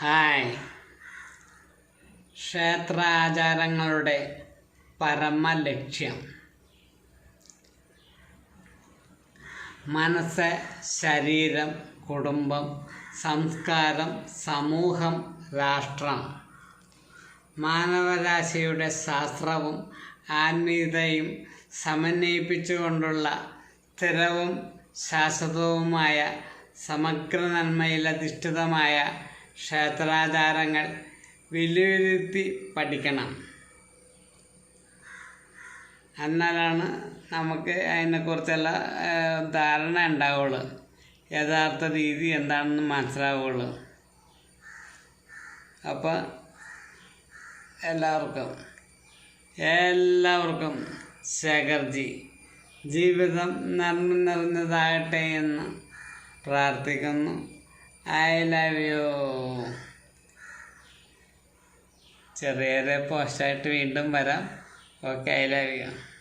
Hi. ക്ഷേത്രാചാരങ്ങളുടെ പരമലക്ഷ്യം. മനസ്സ് ശരീരം കുടുംബം സംസ്കാരം സമൂഹം രാഷ്ട്രം. മാനവരാശിയുടെ ശാസ്ത്രവും ആത്മീയതയും സമന്വയിപ്പിച്ചുകൊണ്ടുള്ള സ്ഥിരവും ശാശ്വതവുമായ സമഗ്ര നന്മയിലധിഷ്ഠിതമായ ക്ഷേത്രാചാരങ്ങൾ വിലയിരുത്തി പഠിക്കണം. എന്നാലാണ് നമുക്ക് അതിനെക്കുറിച്ചുള്ള ധാരണ ഉണ്ടാവുള്ളൂ. യഥാർത്ഥ രീതി എന്താണെന്ന് മനസ്സിലാവുള്ളൂ. അപ്പോൾ എല്ലാവർക്കും എല്ലാവർക്കും ശേഖർജി ജീവിതം നന്മ നിറഞ്ഞതാകട്ടെ എന്ന് പ്രാർത്ഥിക്കുന്നു. ഐ ലവ് യു ചെറിയ പോസ്റ്റായിട്ട് വീണ്ടും വരാം. Okay I love you